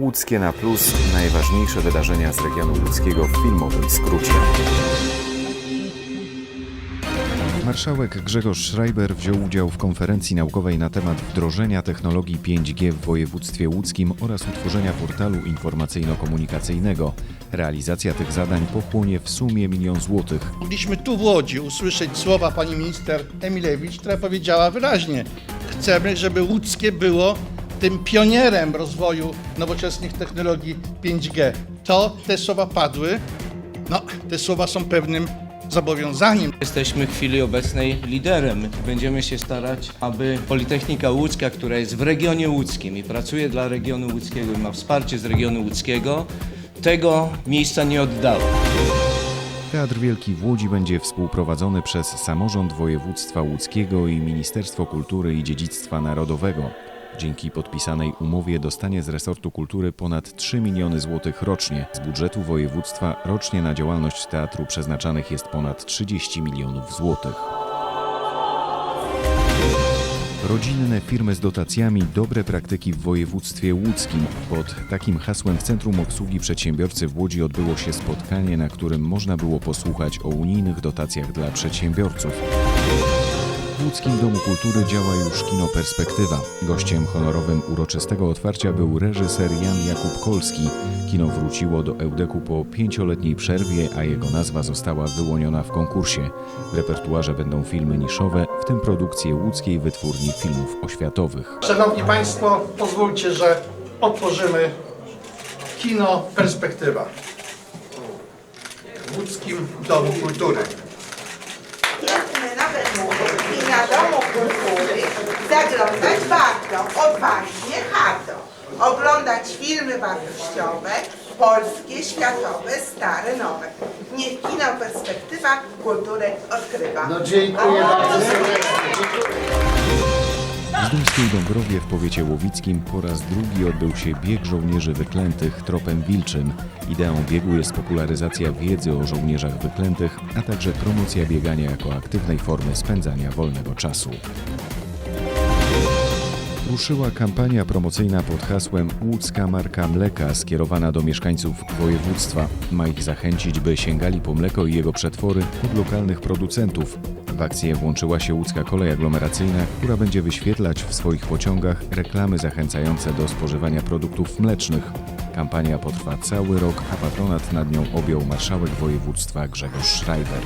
Łódzkie na plus najważniejsze wydarzenia z regionu łódzkiego w filmowym skrócie. Marszałek Grzegorz Schreiber wziął udział w konferencji naukowej na temat wdrożenia technologii 5G w województwie łódzkim oraz utworzenia portalu informacyjno-komunikacyjnego. Realizacja tych zadań pochłonie w sumie milion złotych. Mogliśmy tu w Łodzi usłyszeć słowa pani minister Emilewicz, która powiedziała wyraźnie: Chcemy, żeby łódzkie było tym pionierem rozwoju nowoczesnych technologii 5G. To te słowa padły. No, te słowa są pewnym zobowiązaniem. Jesteśmy w chwili obecnej liderem. Będziemy się starać, aby Politechnika Łódzka, która jest w regionie łódzkim i pracuje dla regionu łódzkiego i ma wsparcie z regionu łódzkiego, tego miejsca nie oddała. Teatr Wielki w Łodzi będzie współprowadzony przez Samorząd Województwa Łódzkiego i Ministerstwo Kultury i Dziedzictwa Narodowego. Dzięki podpisanej umowie dostanie z resortu kultury ponad 3 miliony złotych rocznie. Z budżetu województwa rocznie na działalność teatru przeznaczanych jest ponad 30 milionów złotych. Rodzinne firmy z dotacjami Dobre praktyki w województwie łódzkim. Pod takim hasłem w Centrum Obsługi Przedsiębiorcy w Łodzi odbyło się spotkanie, na którym można było posłuchać o unijnych dotacjach dla przedsiębiorców. Łódzkim Domu Kultury działa już kino Perspektywa. Gościem honorowym uroczystego otwarcia był reżyser Jan Jakub Kolski. Kino wróciło do Eudeku po pięcioletniej przerwie, a jego nazwa została wyłoniona w konkursie. W repertuarze będą filmy niszowe, w tym produkcje łódzkiej wytwórni filmów oświatowych. Szanowni Państwo, pozwólcie, że otworzymy kino Perspektywa w Łódzkim Domu Kultury. Jesteśmy nawet mówię, i na Domu Kultury zaglądać warto, odważnie, hardo. Oglądać filmy wartościowe, polskie, światowe, stare, nowe. Niech kino Perspektywa kulturę odkrywa. No dziękuję bardzo. W Dumskiej Dąbrowie w powiecie łowickim po raz drugi odbył się bieg żołnierzy wyklętych tropem wilczym. Ideą biegu jest popularyzacja wiedzy o żołnierzach wyklętych, a także promocja biegania jako aktywnej formy spędzania wolnego czasu. Ruszyła kampania promocyjna pod hasłem Łódzka Marka Mleka skierowana do mieszkańców województwa. Ma ich zachęcić, by sięgali po mleko i jego przetwory od lokalnych producentów. W akcję włączyła się łódzka kolej aglomeracyjna, która będzie wyświetlać w swoich pociągach reklamy zachęcające do spożywania produktów mlecznych. Kampania potrwa cały rok, a patronat nad nią objął marszałek województwa Grzegorz Schreiber.